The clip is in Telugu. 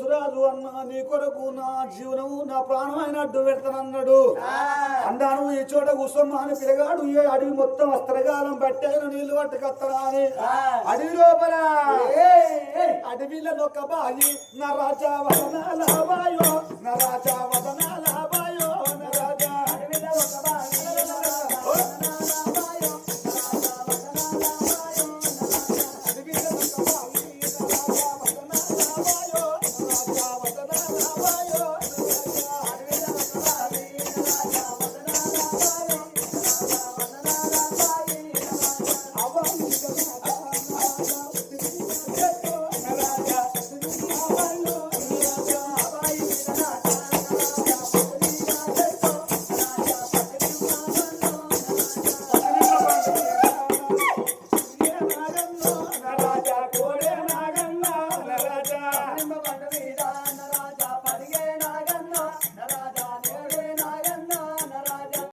యేసురాజు అన్న నీ కొరకు నా జీవనము నా ప్రాణం ఆయన అడ్డు పెడతానన్నాడు అందాను ఈ చోట కూసమ్మా అని పిలగాడు ఈ అడవి మొత్తం వస్త్రగాలం పట్టాను నీళ్ళు పట్టుకొస్తానా అని అడవి లోపల అడవిలో ఒక బాయి నా రాజా వదనాల బాయో